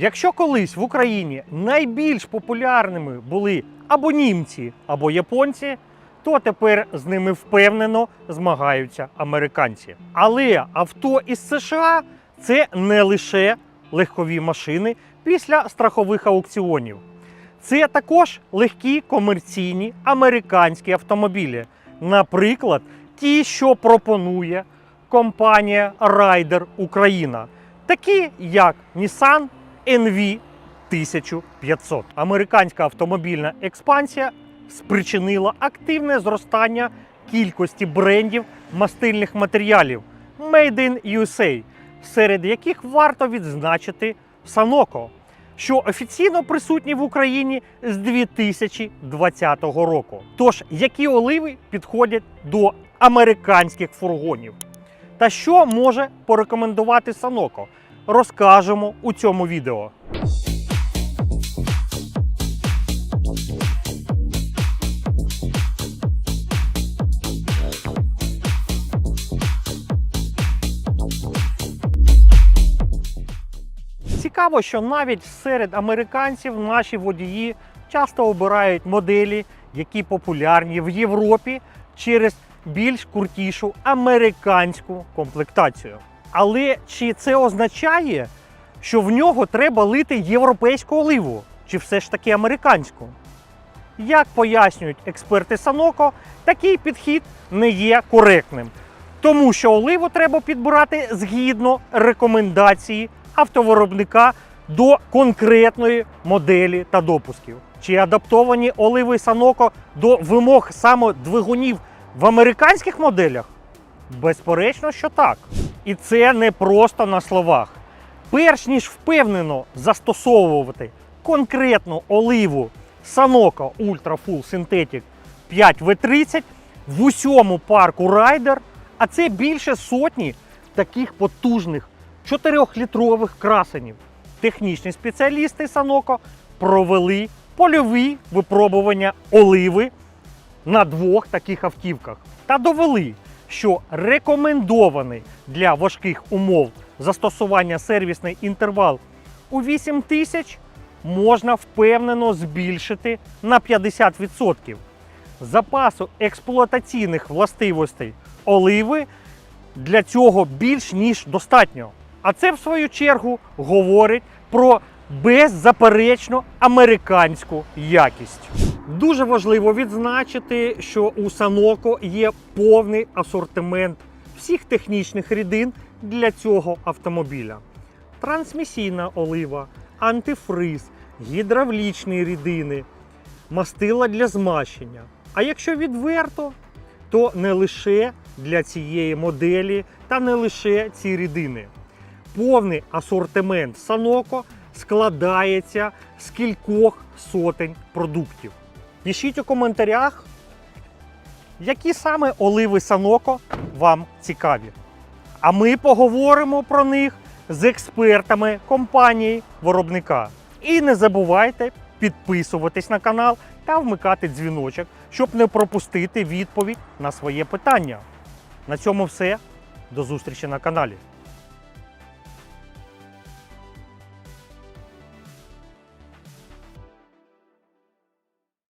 Якщо колись в Україні найбільш популярними були або німці, або японці, то тепер з ними впевнено змагаються американці. Але авто із США це не лише легкові машини після страхових аукціонів. Це також легкі комерційні американські автомобілі. Наприклад, ті, що пропонує компанія Ryder Україна, такі як Nissan NV 1500. Американська автомобільна експансія спричинила активне зростання кількості брендів мастильних матеріалів Made in USA, серед яких варто відзначити Sanoco, що офіційно присутні в Україні з 2020 року. Тож, які оливи підходять до американських фургонів? Та що може порекомендувати Sanoco? Розкажемо у цьому відео. Цікаво, що навіть серед американців наші водії часто обирають моделі, які популярні в Європі через більш крутішу американську комплектацію. Але чи це означає, що в нього треба лити європейську оливу, чи все ж таки американську? Як пояснюють експерти Саноко, такий підхід не є коректним, тому що оливу треба підбирати згідно рекомендації автовиробника до конкретної моделі та допусків. Чи адаптовані оливи Саноко до вимог саме двигунів в американських моделях? Безперечно, що так. І це не просто на словах. Перш ніж впевнено застосовувати конкретну оливу Sanoco Ultra Full Synthetic 5V30 в усьому парку Ryder, а це більше сотні таких потужних 4-літрових красенів. Технічні спеціалісти Sanoco провели польові випробування оливи на двох таких автівках та довели, що рекомендований для важких умов застосування сервісний інтервал у 8 тисяч можна впевнено збільшити на 50%. Запасу експлуатаційних властивостей оливи для цього більш ніж достатньо. А це, в свою чергу, говорить про беззаперечно американську якість. Дуже важливо відзначити, що у Sanoco є повний асортимент всіх технічних рідин для цього автомобіля: трансмісійна олива, антифриз, гідравлічні рідини, мастила для змащення. А якщо відверто, то не лише для цієї моделі та не лише ці рідини. Повний асортимент Sanoco складається з кількох сотень продуктів. Пишіть у коментарях, які саме оливи Sanoco вам цікаві. А ми поговоримо про них з експертами компанії виробника. І не забувайте підписуватись на канал та вмикати дзвіночок, щоб не пропустити відповідь на своє питання. На цьому все. До зустрічі на каналі.